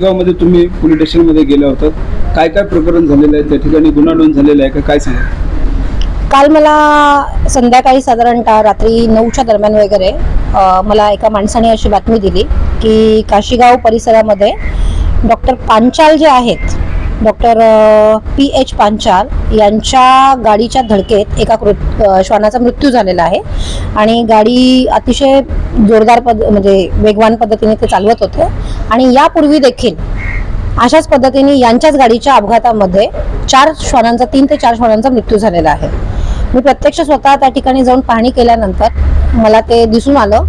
गावमध्ये तुम्ही पोलीस स्टेशनमध्ये गेल्या होतात. काय काय प्रकरण झालेलं आहे? त्या ठिकाणी गुन्हा नोंद झालेला आहे का? काय सांगा? काल मला संध्याकाळी साधारणतः रात्री नऊच्या दरम्यान वगैरे मला एका माणसाने अशी बातमी दिली की काशीगाव परिसरामध्ये डॉक्टर पांचाल जे आहेत डॉक्टर पी एच पांचाल यांच्या गाडीच्या धडकेत एका कृत श्वानाचा मृत्यू झालेला आहे. आणि गाडी अतिशय जोरदार पद म्हणजे वेगवान पद्धतीने ते चालवत होते. आणि यापूर्वी देखील अशाच पद्धतीने यांच्याच गाडीच्या अपघातामध्ये चार श्वानांचा तीन ते चार श्वानांचा मृत्यू झालेला आहे. मी प्रत्यक्ष स्वतः त्या ठिकाणी जाऊन पाहणी केल्यानंतर मला ते दिसून आलं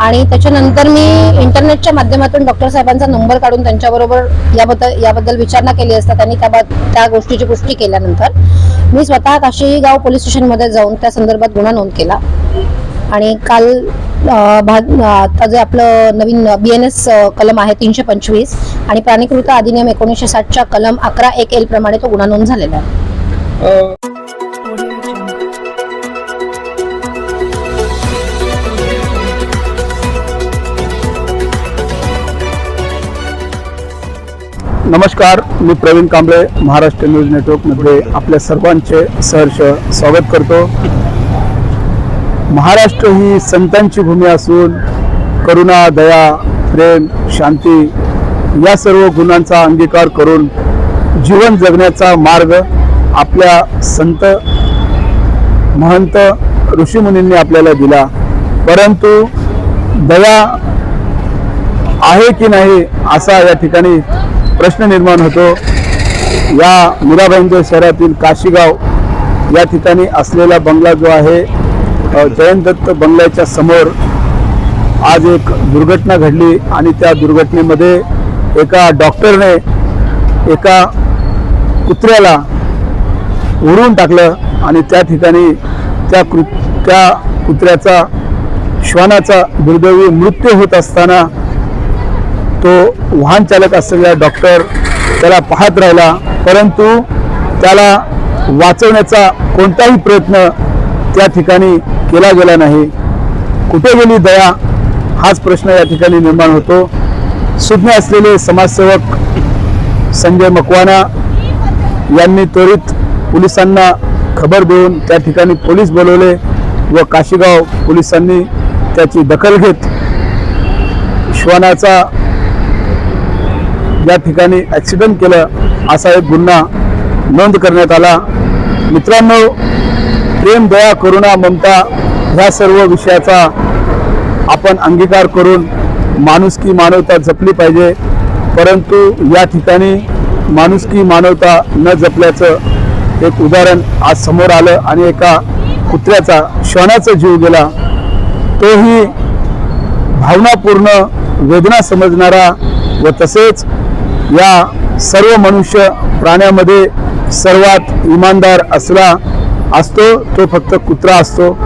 आणि त्याच्यानंतर मी इंटरनेटच्या माध्यमातून डॉक्टर साहेबांचा नंबर काढून त्यांच्याबरोबर याबद्दल याबद्दल विचारणा केली असता त्यांनी त्या त्या गोष्टीची पुष्टी केल्यानंतर मी स्वतः काशीगाव पोलीस स्टेशनमध्ये जाऊन त्या संदर्भात गुन्हा नोंद केला. आणि काल आता जे आपलं नवीन बी एन एस कलम आहे तीनशे पंचवीस आणि प्राणीकृत अधिनियम एकोणीसशे साठच्या कलम अकरा एक एल प्रमाणे तो गुन्हा नोंद झालेला आहे. नमस्कार मी प्रवीण कांबळे महाराष्ट्र न्यूज नेटवर्कमध्ये आपल्या सर्वांचे सहर्ष स्वागत करतो. महाराष्ट्र ही संतांची भूमी असून करुणा दया प्रेम शांती या सर्व गुणांचा अंगीकार करून जीवन जगण्याचा मार्ग आपल्या संत महंत ऋषीमुनींनी आपल्याला दिला. परंतु दया आहे की नाही असा या ठिकाणी प्रश्न निर्माण होतो. या मुराबाईंच्या शहरातील काशीगाव या ठिकाणी असलेला बंगला जो आहे जयंत दत्त बंगल्याच्या समोर आज एक दुर्घटना घडली आणि त्या दुर्घटनेमध्ये एका डॉक्टरने एका कुत्र्याला उडवून टाकलं आणि त्या ठिकाणी त्या कृ त्या कुत्र्याचा श्वानाचा दुर्दैवी मृत्यू होत असताना तो वाहन चालक असलेला डॉक्टर त्याला पाहत राहिला परंतु त्याला वाचवण्याचा कोणताही प्रयत्न त्या ठिकाणी केला गेला नाही. कुठे गेली दया? हाच प्रश्न या ठिकाणी निर्माण होतो. सुज्ञ असलेले समाजसेवक संजय मकवाना यांनी त्वरित पोलिसांना खबर देऊन त्या ठिकाणी पोलीस बोलवले व काशीगाव पोलिसांनी त्याची दखल घेत श्वानाचा या ठिकाणी ॲक्सिडेंट केलं असा एक गुन्हा नोंद करण्यात आला. मित्रांनो प्रेम दया करुणा ममता ह्या सर्व विषयाचा आपण अंगीकार करून माणुसकी मानवता जपली पाहिजे. परंतु या ठिकाणी माणुसकी मानवता न जपल्याचं एक उदाहरण आज समोर आलं आणि एका कुत्र्याचा क्षणाचा जीव गेला. तोही भावनापूर्ण वेदना समजणारा व तसेच या सर्व मनुष्य प्राण्यामध्ये सर्वात इमानदार असला असतो तो फक्त कुत्रा असतो.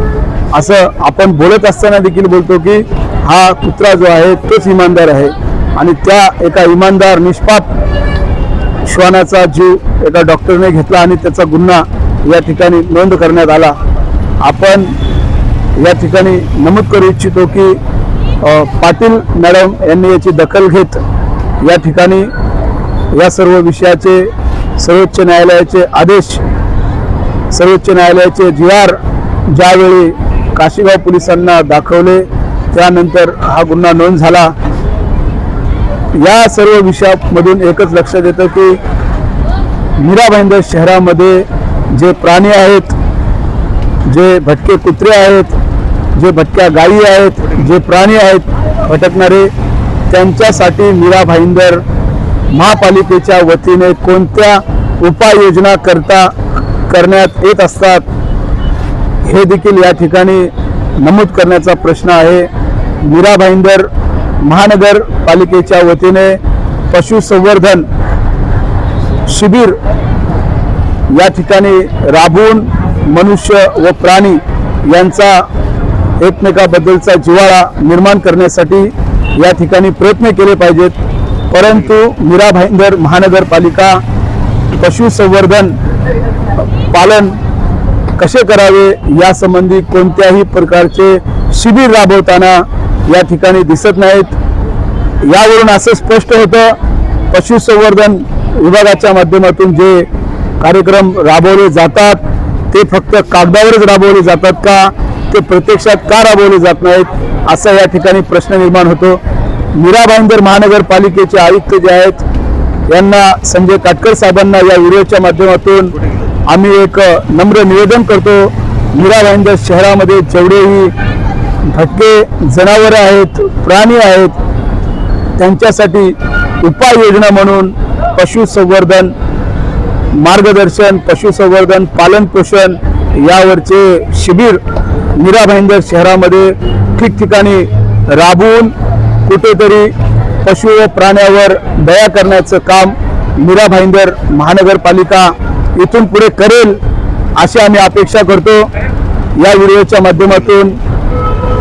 असं आपण बोलत असताना देखील बोलतो की हा कुत्रा जो आहे तोच इमानदार आहे. आणि त्या एका इमानदार निष्पाप श्वानाचा जीव एका डॉक्टरने घेतला आणि त्याचा गुन्हा या ठिकाणी नोंद करण्यात आला. आपण या ठिकाणी नमूद करू इच्छितो की पाटील मॅडम यांनी याची दखल घेत या ठिकाणी या सर्व विषयाचे सर्वोच्च न्यायालयाचे आदेश सर्वोच्च न्यायालयाचे जी आर ज्यावेळी काशीगाव पोलिसांना दाखवले त्यानंतर हा गुन्हा नोंद झाला. या सर्व विषयामधून एकच लक्षात येतं की मीरा भाईंदर शहरामध्ये जे प्राणी आहेत जे भटके कुत्रे आहेत जे भटक्या गायी आहेत जे प्राणी आहेत भटकणारे त्यांच्यासाठी मीरा भाईंदर महापालिकेच्या वतीने कोणत्या उपाययोजना करता करण्यात येत असतात हे देखील या ठिकाणी नमूद करण्याचा प्रश्न आहे. मीरा भाईंदर महानगरपालिकेच्या वतीने पशुसंवर्धन शिबिर या ठिकाणी राबवून मनुष्य व प्राणी यांचा एकमेकाबद्दलचा जिव्हाळा निर्माण करण्यासाठी या ठिकाणी प्रयत्न केले पाहिजेत. परंतु मीरा भाईंदर महानगरपालिका पशुसंवर्धन पालन कसे करावे यासंबंधी कोणत्याही प्रकारचे शिबिर राबवताना या ठिकाणी दिसत नाहीत. यावरून असं स्पष्ट होतं पशुसंवर्धन विभागाच्या माध्यमातून जे कार्यक्रम राबवले जातात ते फक्त कागदावरच राबवले जातात का? ते प्रत्यक्षात का राबवले जात नाहीत? असा या ठिकाणी प्रश्न निर्माण होतो. मीरा भाईंदर महानगरपालिकेचे आयुक्त जे आहेत यांना संजय काटकर साहेबांना या व्हिडिओच्या माध्यमातून आम्ही एक नम्र निवेदन करतो. मीरा भाईंदर शहरामध्ये जेवढेही भटके जनावरं आहेत प्राणी आहेत त्यांच्यासाठी उपाययोजना म्हणून पशुसंवर्धन मार्गदर्शन पशुसंवर्धन पालन पोषण यावरचे शिबिर मीरा भाईंदर शहरामध्ये ठिकठिकाणी राबवून कुठेतरी पशु व प्राण्यावर दया करण्याचं काम मीरा भाईंदर महानगरपालिका इथून पुढे करेल अशी आम्ही अपेक्षा करतो. या व्हिडिओच्या माध्यमातून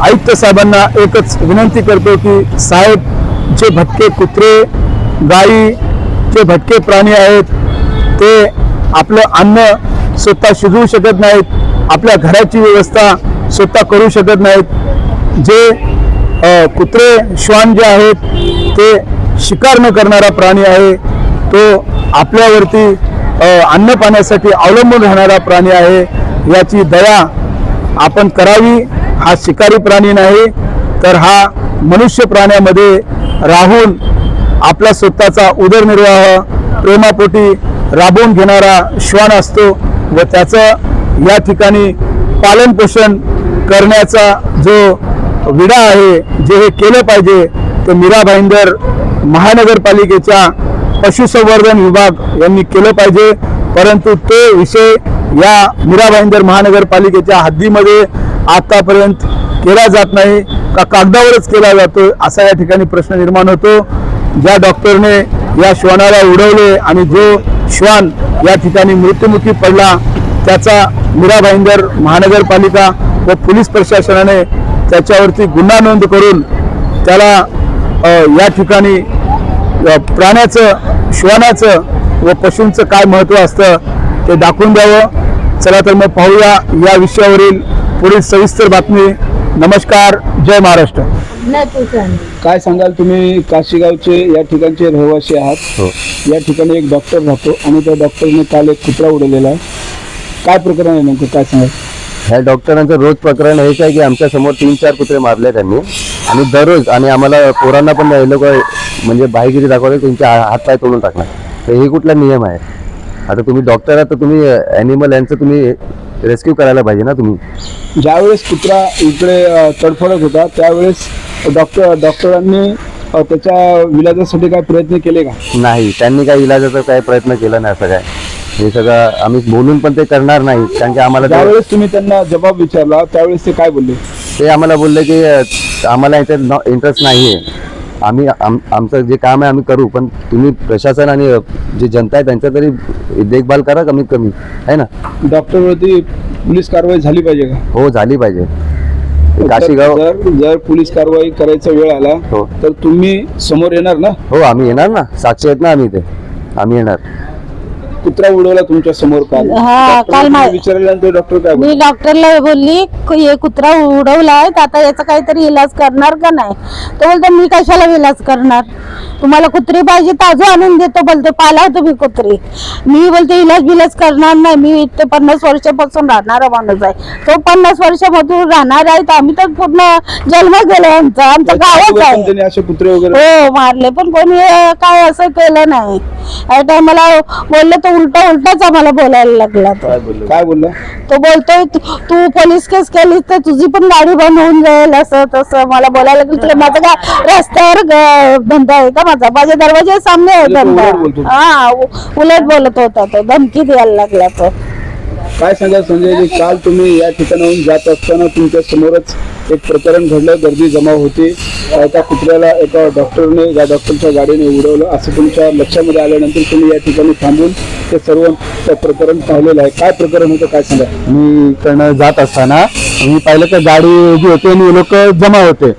आयुक्त साहेबांना एकच विनंती करतो की साहेब जे भटके कुत्रे गायी जे भटके प्राणी आहेत ते आपलं अन्न स्वतः शिजवू शकत नाहीत आपल्या घराची व्यवस्था स्वतः करू शकत नाहीत. जे कुत्रे श्वान जे आहेत ते शिकार न करणारा प्राणी आहे. तो आपल्यावरती अन्न पाण्यासाठी अवलंबून राहणारा प्राणी आहे. याची दया आपण करावी. हा शिकारी प्राणी नाही तर हा मनुष्य प्राण्यामध्ये राहून आपला स्वतःचा उदरनिर्वाह प्रेमापोटी राबवून घेणारा श्वान असतो व त्याचं या ठिकाणी पालनपोषण करण्याचा जो विडा आहे जे हे केलं पाहिजे ते मीरा भाईंदर महानगरपालिकेच्या पशुसंवर्धन विभाग यांनी केलं पाहिजे. परंतु ते विषय या मीरा भाईंदर महानगरपालिकेच्या हद्दीमध्ये आतापर्यंत केला जात नाही का कागदावरच केला जातो असा या ठिकाणी प्रश्न निर्माण होतो. ज्या डॉक्टरने या श्वानाला उडवले आणि जो श्वान या ठिकाणी मृत्युमुखी पडला त्याचा मीरा भाईंदर महानगरपालिका व पोलीस प्रशासनाने त्याच्यावरती गुन्हा नोंद करून त्याला या ठिकाणी प्राण्याचं श्वानाचं व पशूंचं काय महत्त्व असतं ते दाखवून द्यावं. चला तर मग पाहूया या विषयावरील पुढील सविस्तर बातमी. नमस्कार जय महाराष्ट्र. काय सांगाल तुम्ही? काशीगावचे या ठिकाणचे रहिवासी आहात. हो. या ठिकाणी एक डॉक्टर राहतो आणि त्या डॉक्टरने काल एक कुत्रा उडवलेला आहे. काय प्रकरण आहे नेमकं? काय सांगाल? ह्या डॉक्टरांचं रोज प्रकरण हेच आहे की आमच्यासमोर तीन चार कुत्रे मारले त्यांनी. आणि दररोज आणि आम्हाला पोरांना पण हे लोक म्हणजे बाहेगिरी दाखवले त्यांचे हा- हात पाय तोडून टाकणार. तर हे कुठला नियम आहे? आता तुम्ही डॉक्टर आहात तर तुम्ही ॲनिमल यांचं तुम्ही रेस्क्यू करायला पाहिजे ना तुम्ही. ज्यावेळेस कुत्रा इकडे तडफडत होता त्यावेळेस डॉक्टर डॉक्टरांनी त्याच्या विलाजासाठी काय प्रयत्न केले का? नाही त्यांनी काही इलाजाचा काही प्रयत्न केला नाही असं काय. हे सगळं आम्ही बोलून पण ते करणार नाही कारण की आम्हाला ते- ज्यावेळेस तुम्ही त्यांना जबाब विचारला त्यावेळेस ते काय बोलले? ते आम्हाला बोलले की अ, आम्हाला याच्यात इंटरेस्ट नाही आहे आम्ही आम आमचं जे काम आहे आम्ही करू पण तुम्ही प्रशासन आणि अ, जे जनता आहे त्यांच्या तरी देखभाल करा कमीत कमी आहे ना? डॉक्टरवरती पोलीस कारवाई झाली पाहिजे का? हो झाली पाहिजे. ते काशीगाव जर जर पोलीस कारवाई करायचा वेळ आला हो. तर तुम्ही समोर येणार ना? हो आम्ही येणार ना. साक्षी आहेत ना आम्ही ते आम्ही येणार. कुत्रा उडवला तुमच्यासमोर काल? हा, काल मा- विचारल्यानंतर डॉक्टर काय बोलले? मी डॉक्टरला बोलली "क- हे कुत्रा उडवलाय तर आता याचा काहीतरी इलाज करणार का नाही? तो बोलतो मी कशाला इलाज करणार? तुम्हाला कुत्री पाहिजे ताजू आणून देतो बोलते पाला तुम्ही कुत्री. मी बोलते इलाज बिलाज करणार नाही मी इथे पन्नास वर्षापासून राहणारा माणूस आहे. तो पन्नास वर्षापासून राहणार आहे तर आम्ही तर पूर्ण जन्म गेलो आमचा आमचं गावच आहे. त्यांनी असे कुत्रे वगैरे. हो मारले पण कोणी अं, काय असं केलं नाही. या टायमाला बोलले तर उलटा उलटाच आम्हाला बोलायला लागला तो. काय बोलला? तो बोलतोय "तू- तू पोलीस केस केलीस तर तुझी पण गाडी बंद होऊन जाईल असं तसं मला बोलायला लागलं. तुला माझं काय रस्त्यावर ग- धंदा आहे का माझा? माझ्या दरवाजा सामने आहे म्हणजे तो धंदा. उलट बोलतो. हा उ- उलट बोलत होता तो. धमकी द्यायला लागला तो. काय सांगा संजयजी काल तुम्ही या ठिकाणाहून जात असताना तुमच्या समोरच एक प्रकरण घडलं गर्दी जमा होती. एका त्या कुत्र्याला एका डॉक्टरने या डॉक्टरच्या गाडीने उडवलं. असं तुमच्या लक्षामध्ये आल्यानंतर तुम्ही या ठिकाणी थांबून ते सर्व प्रकरण पाहिलेलं आहे. काय प्रकरण होतं काय सांगा मी इकडनं जात असताना मी पाहिलं तर गाडी जी होती आणि लोक जमा होते.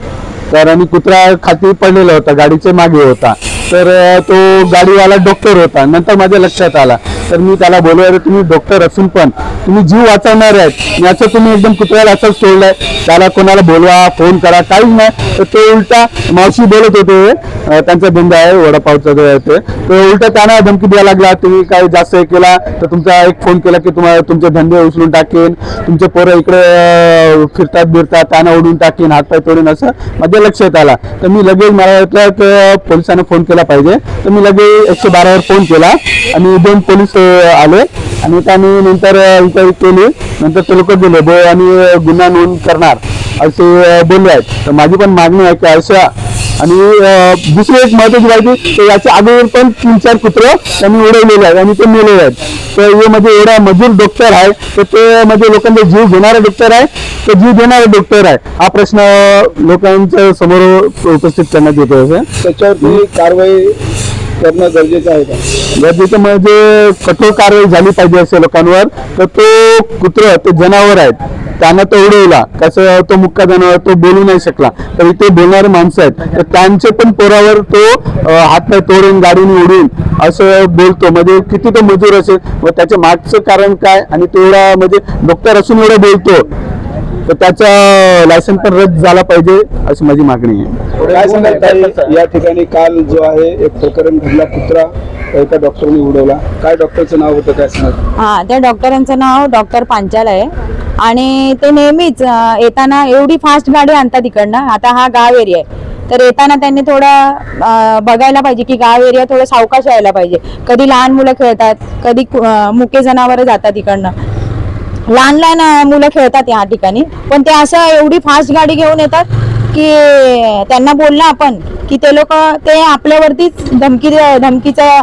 तर आम्ही कुत्रा खाती पडलेला होता गाडीच्या मागे होता. तर तो गाडीवाला डॉक्टर होता. नंतर माझ्या लक्षात आला. तर मी त्याला बोललो तुम्ही डॉक्टर असून पण तुम्ही जीव वाचवणार आहेत. याचं तुम्ही एकदम कुत्र्याला असंच सोडलंय. त्याला कोणाला बोलवा फोन करा काहीच नाही. तर तो उलटा मावशी बोलत होते त्यांचा धंदा आहे वडापावचा जो आहे ते. तो उलटा त्यांना धमकी द्यायला लागला तुम्ही काय जास्त हे केला तर तुमचा एक फोन केला की तुम्हाला तुमचे धंदे उचलून टाकेन. तुमचे पोरं इकडे फिरतात बिरतात त्यांना ओढून टाकेन हातपाय तोडून असं माझ्या लक्षात आला. तर मी लगेच मला वाटलं की पोलिसांना फोन केला पाहिजे. तर मी लगेच एकशे बारावर फोन केला आणि दोन पोलीस ते आले आणि त्यांनी नंतर इन्क्वायरी केली. नंतर ते लोक गेले. बो आणि गुन्हा नोंद करणार असे बोलले आहेत. तर माझी पण मागणी आहे की अशा आणि दुसरी एक महत्वाची माहिती तर याच्या अगोदर पण तीन चार कुत्र त्यांनी उडवलेले आहेत आणि ते मेलेले आहेत. तर हे म्हणजे एवढा मजूर डॉक्टर आहे. तर ते म्हणजे लोकांचा जीव घेणारा डॉक्टर आहे. तर जीव देणारा डॉक्टर आहे. हा प्रश्न लोकांच्या समोर उपस्थित करण्यात येतो. त्याच्यावर कारवाई करणं गरजेचं आहे का? गरजेचं म्हणजे कठोर कारवाई झाली पाहिजे असे लोकांवर. तर तो कुत्र ते जनावर आहेत त्यांना तो उडवला. कसं तो मुक्का जनावर तो बोलू नाही शकला. तर इथे बोलणारे माणसं आहेत. तर त्यांचे पण पोरावर तो अं, हातपाय तोडून गाडीने उडून असं बोलतो. म्हणजे किती तो मजूर असेल. व त्याच्या मागचं कारण काय? आणि तेवढा म्हणजे डॉक्टर असून एवढं बोलतो. तर त्याचा लायसन पण रद्द झाला पाहिजे अशी माझी मागणी आहे. काय सांगाल ताई, या ठिकाणी काल जो आहे एक प्रकरण घडला कुत्रा एका डॉक्टरने उडवला. काय डॉक्टरचं नाव होतं काय सांगाल हा त्या डॉक्टरांचं नाव डॉक्टर पांचाल आहे. आणि ते नेहमीच अं, येताना एवढी फास्ट गाडी आणतात इकडनं. आता हा गाव एरिया आहे. तर येताना त्यांनी थोडं अं, बघायला पाहिजे की गाव एरिया थोडं सावकाश यायला पाहिजे. कधी लहान मुलं खेळतात कधी कु- अं, मुके जनावरं जातात इकडनं. लहान लहान मुलं खेळतात या ठिकाणी. पण ते असं एवढी फास्ट गाडी घेऊन येतात की त्यांना बोललं आपण की ते लोक ते आपल्यावरतीच धमकी धमकीचं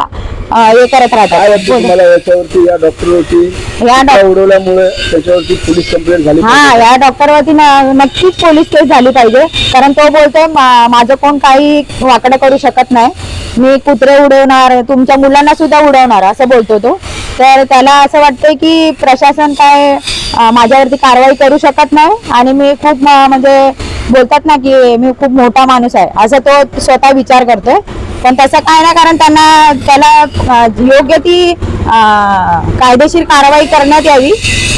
हे करत राहतात. तुम्हाला याच्यावरती या डॉक्टरवरती या कुत्रा डॉ- उडवल्यामुळे त्याच्यावरती पोलीस कंप्लेंट झाली हा. या डॉक्टरवरती न- नक्कीच पोलीस केस झाली पाहिजे. कारण तो बोलतोय "मा- माझं कोण काही वाकडं करू शकत नाही. मी कुत्रे उडवणार तुमच्या मुलांना सुद्धा उडवणार असं बोलतो तो. तर त्याला असं वाटतंय की प्रशासन काय माझ्यावरती कारवाई करू शकत नाही. आणि मी खूप म्हणजे बोलतात ना की मी खूप मोठा माणूस आहे. असं तो स्वतः विचार करतोय. पण तसं काय नाही कारण त्यांना त्याला योग्य ती कायदेशीर कारवाई करण्यात यावी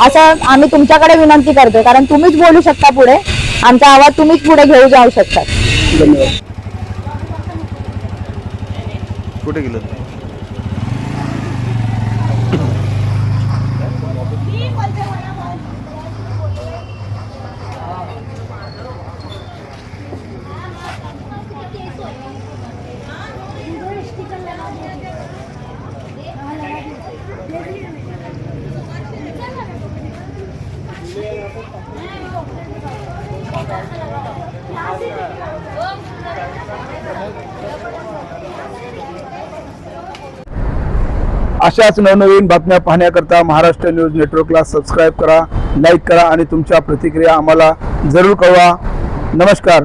असं आम्ही तुमच्याकडे विनंती करतोय. कारण तुम्हीच बोलू शकता पुढे. आमचा आवाज तुम्हीच पुढे घेऊ जाऊ शकता धन्यवाद. कुठे गेलं अशाच नवनवीन बातम्या पाहण्याकरता महाराष्ट्र न्यूज नेटवर्कला सबस्क्राईब करा लाईक करा आणि तुमच्या प्रतिक्रिया आम्हाला जरूर कळवा. नमस्कार.